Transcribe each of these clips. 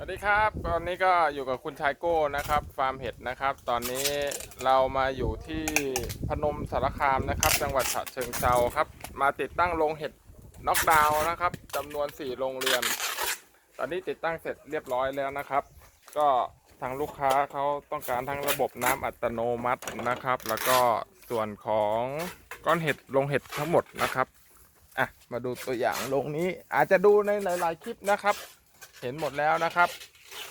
สวัสดีครับ ตอนนี้ก็อยู่กับคุณชายโก้นะครับ ฟาร์มเห็ดนะครับ ตอนนี้เรามาอยู่ที่พนมสารคามนะครับ จังหวัดฉะเชิงเซาครับ มาติดตั้งโรงเห็ดน็อกดาวน์นะครับจำนวน4โรงเรือน ตอนนี้ติดตั้งเสร็จเรียบร้อยแล้วนะครับ ก็ทางลูกค้าเขาต้องการทั้งระบบน้ำอัตโนมัตินะครับ แล้วก็ส่วนของก้อนเห็ดโรงเห็ดทั้งหมดนะครับอะมาดูตัวอย่างโรงนี้อาจจะดูในหลาย ๆ คลิปนะครับ เห็นหมดแล้วนะครับ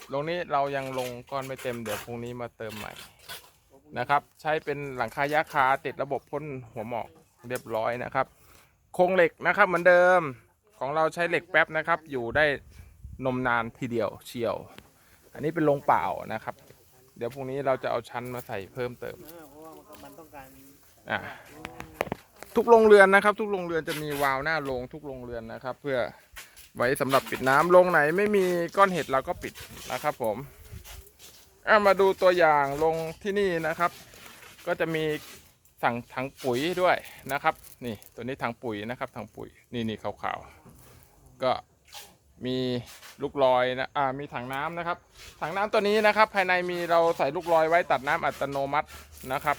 โรงนี้เรายังลงก้อนไม่เต็มเดี๋ยวพรุ่งนี้มาเติมใหม่นะครับ ใช้เป็นหลังคายาคาติดระบบพ่นหัวหมอกเรียบร้อยนะครับ โครงเหล็กนะครับเหมือนเดิมของเราใช้เหล็กแป๊บนะครับ อยู่ได้นมนานทีเดียวเชียว อันนี้เป็นโรงเปล่านะครับ เดี๋ยวพรุ่งนี้เราจะเอาชั้นมาใส่เพิ่มเติมเออเพราะว่ามันก็มันต้องการอะทุกโรงเรือนนะครับ ทุกโรงเรือนจะมีวาล์วหน้าโรงทุกโรงเรือนนะครับ เพื่อ ไว้สำหรับปิดน้ำโรงไหนไม่มีก้อนเห็ดเราก็ปิดนะครับ ผมอะมาดูตัวอย่างลงที่นี่นะครับ ก็จะมีสั่งถังปุ๋ยด้วยนะครับ นี่ตัวนี้ถังปุ๋ยนะครับถังปุ๋ยนี่นี่ขาวๆก็มีลูกลอยนะอ่ามีถังน้ำนะครับ ถังน้ำตัวนี้นะครับ ภายในมีเราใส่ลูกลอยไว้ตัดน้ำอัตโนมัตินะครับ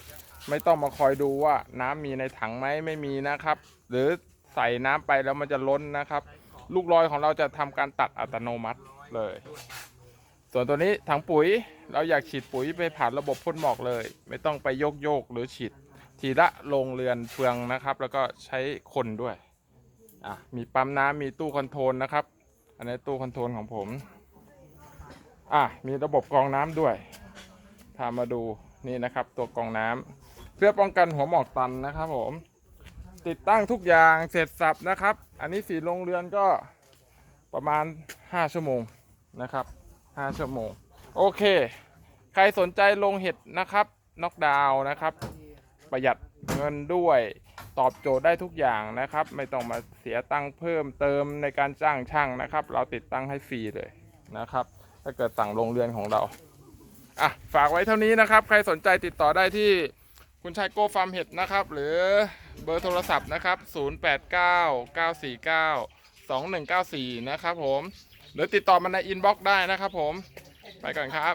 ไม่ต้องมาคอยดูว่าน้ำมีในถังไหมไม่มีนะครับ หรือใส่น้ำไปแล้วมันจะล้นนะครับ ลูกลอยของเราจะทำการตัดอัตโนมัติเลย ส่วนตัวนี้ถังปุ๋ยเราอยากฉีดปุ๋ยไปผ่านระบบพ่นหมอกเลย ไม่ต้องไปโยกโยกหรือฉีด ทีละโรงเรือนเฟืองนะครับ แล้วก็ใช้คนด้วยอะมีปั๊มน้ำมีตู้คอนโทรลนะครับ อันนี้ตู้คอนโทรลของผมอะมีระบบกรองน้ำด้วยพามาดูนี่นะครับ ตัวกรองน้ำเพื่อป้องกันหัวหมอกตันนะครับผม ติดตั้งทุกอย่างเสร็จสับนะครับ อันนี้สีโรงเรือนก็ประมาณ 5 ชั่วโมงนะครับ 5 ชั่วโมง โอเค ใครสนใจลงเห็ดนะครับน็อกดาวน์นะครับ ประหยัดเงินด้วยตอบโจทย์ได้ทุกอย่างนะครับ ไม่ต้องมาเสียตังค์เพิ่มเติมในการจ้างช่างนะครับ เราติดตั้งให้ฟรีเลยนะครับ ถ้าเกิดสั่งโรงเรือนของเราอะฝากไว้เท่านี้นะครับ ใครสนใจติดต่อได้ที่ คุณชายโกฟาร์มเห็ดนะครับ หรือเบอร์โทรศัพท์นะครับ 0899492194 นะครับผม หรือติดต่อมาในอินบ็อกซ์ได้นะครับผม ไปก่อนครับ